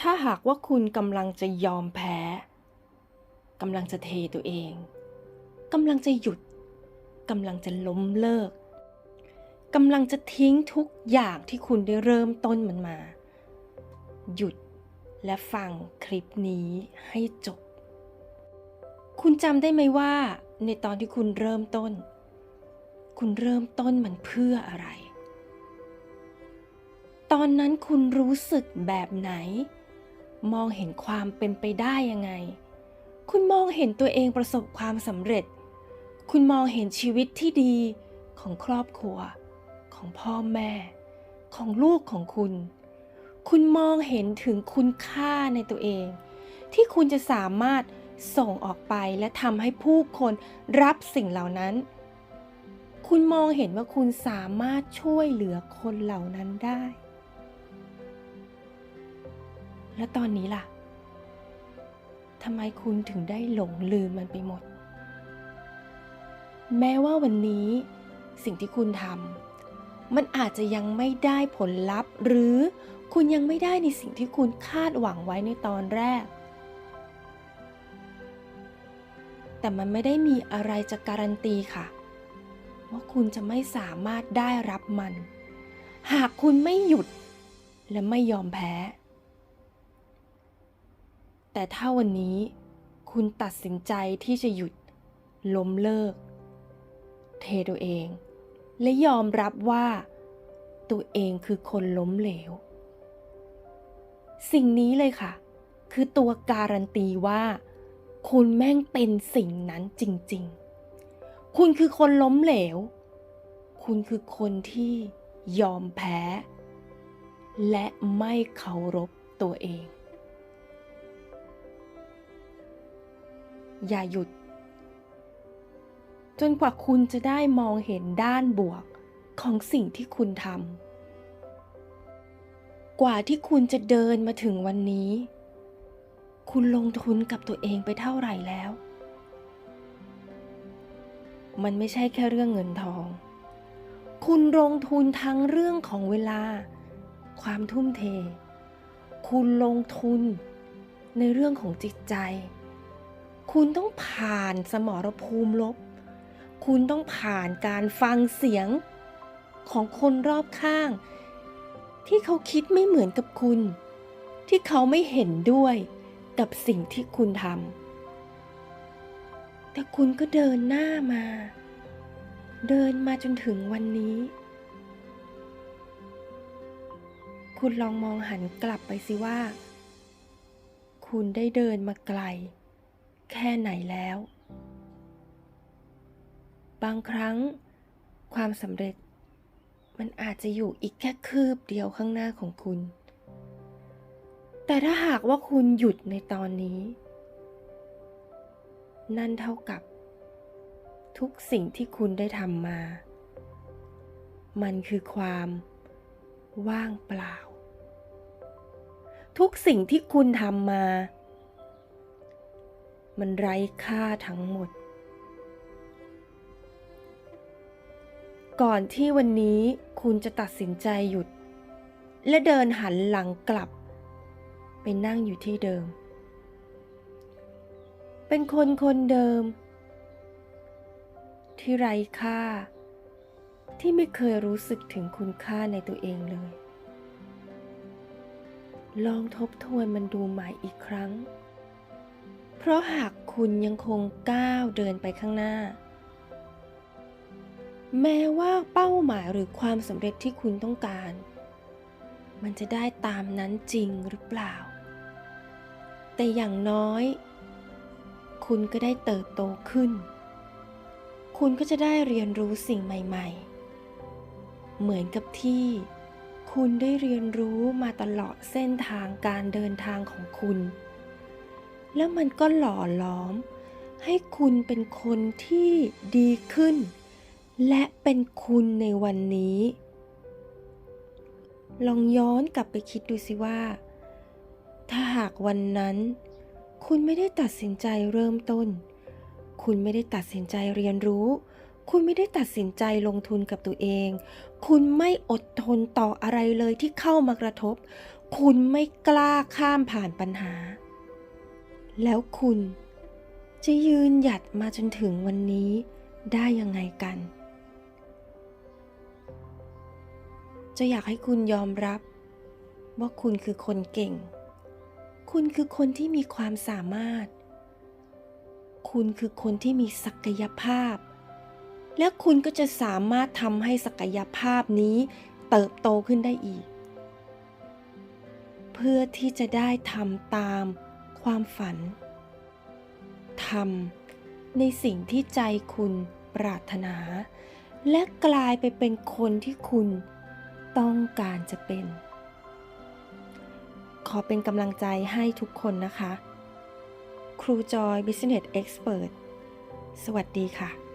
ถ้าหากว่าคุณกำลังจะยอมแพ้กำลังจะเทตัวเองกำลังจะหยุดกำลังจะล้มเลิกกำลังจะทิ้งทุกอย่างที่คุณได้เริ่มต้นมันมา หยุดและฟังคลิปนี้ให้จบ คุณจำได้ไหมว่า ในตอนที่คุณเริ่มต้น คุณเริ่มต้นมันเพื่ออะไร ตอนนั้นคุณรู้สึกแบบไหน มองเห็นความเป็นไปได้ยังไง คุณมองเห็นตัวเองประสบความสำเร็จ คุณมองเห็นชีวิตที่ดีของครอบครัว ของพ่อแม่ ของลูกของคุณ คุณมองเห็นถึงคุณค่าในตัวเอง ที่คุณจะสามารถส่งออกไปและทำให้ผู้คนรับสิ่งเหล่านั้น คุณมองเห็นว่าคุณสามารถช่วยเหลือคนเหล่านั้นได้ และตอนนี้ล่ะทำไมคุณถึงได้หลงลืมมันไปหมด แม้ว่าวันนี้สิ่งที่คุณทำมันอาจจะยังไม่ได้ผลลัพธ์ หรือคุณยังไม่ได้ในสิ่งที่คุณคาดหวังไว้ในตอนแรก แต่มันไม่ได้มีอะไรจะการันตีค่ะ ว่าคุณจะไม่สามารถได้รับมัน หากคุณไม่หยุดและไม่ยอมแพ้ แต่ถ้าวันนี้คุณตัดสินใจที่จะหยุด ล้มเลิก เทตัวเอง และยอมรับว่า ตัวเองคือคนล้มเหลว สิ่งนี้เลยค่ะ คือตัวการันตีว่า คุณแม่งเป็นสิ่งนั้นจริง ๆ คุณคือคนล้มเหลว คุณคือคนที่ยอมแพ้ และไม่เคารพตัวเอง อย่าหยุด จนกว่าคุณจะได้มองเห็นด้านบวกของสิ่งที่คุณทำกว่าที่คุณจะเดินมาถึงวันนี้ คุณลงทุนกับตัวเองไปเท่าไหร่แล้ว มันไม่ใช่แค่เรื่องเงินทอง คุณลงทุนทั้งเรื่องของเวลา ความทุ่มเท คุณลงทุนในเรื่องของจิตใจ คุณต้องผ่านสมรภูมิลบ คุณต้องผ่านการฟังเสียงของคนรอบข้าง ที่เขาคิดไม่เหมือนกับคุณ ที่เขาไม่เห็นด้วยกับสิ่งที่คุณทำแต่คุณก็เดินหน้ามา เดินมาจนถึงวันนี้ คุณลองมองหันกลับไปสิว่า คุณได้เดินมาไกล แค่ไหนแล้ว บางครั้งความสำเร็จมันอาจจะอยู่อีกแค่คืบเดียวข้างหน้าของคุณ แต่ถ้าหากว่าคุณหยุดในตอนนี้ นั่นเท่ากับ ทุกสิ่งที่คุณได้ทำมา มันคือความว่างเปล่า ทุกสิ่งที่คุณทำมา มันไร้ค่าทั้งหมด ก่อนที่วันนี้คุณจะตัดสินใจหยุด และเดินหันหลังกลับ ไปนั่งอยู่ที่เดิม เป็นคนคนเดิม ที่ไร้ค่า ที่ไม่เคยรู้สึกถึงคุณค่าในตัวเองเลย ลองทบทวนมันดูใหม่อีกครั้ง เพราะหากคุณยังคงก้าวเดินไปข้างหน้า แม้ว่าเป้าหมายหรือความสำเร็จที่คุณต้องการ มันจะได้ตามนั้นจริงหรือเปล่า แต่อย่างน้อย คุณก็ได้เติบโตขึ้น คุณก็จะได้เรียนรู้สิ่งใหม่ ๆ เหมือนกับที่คุณได้เรียนรู้มาตลอดเส้นทางการเดินทางของคุณ แล้วมันก็หล่อหลอม ให้คุณเป็นคนที่ดีขึ้น และเป็นคุณในวันนี้ ลองย้อนกลับไปคิดดูสิว่า ถ้าหากวันนั้น คุณไม่ได้ตัดสินใจเริ่มต้น คุณไม่ได้ตัดสินใจเรียนรู้คุณไม่ได้ตัดสินใจลงทุนกับตัวเอง คุณไม่อดทนต่ออะไรเลยที่เข้ามากระทบ คุณไม่กล้าข้ามผ่านปัญหา แล้วคุณ จะยืนหยัดมาจนถึงวันนี้ได้ยังไงกัน จะอยากให้คุณยอมรับ ว่าคุณคือคนเก่ง คุณคือคนที่มีความสามารถ คุณคือคนที่มีศักยภาพ และคุณก็จะสามารถทำให้ศักยภาพนี้เติบโตขึ้นได้อีก เพื่อที่จะได้ทำตาม ความฝันทำในสิ่งที่ใจคุณปรารถนา และกลายไปเป็นคนที่คุณต้องการจะเป็น ขอเป็นกำลังใจให้ทุกคนนะคะ ครูจอย Business Expert สวัสดีค่ะ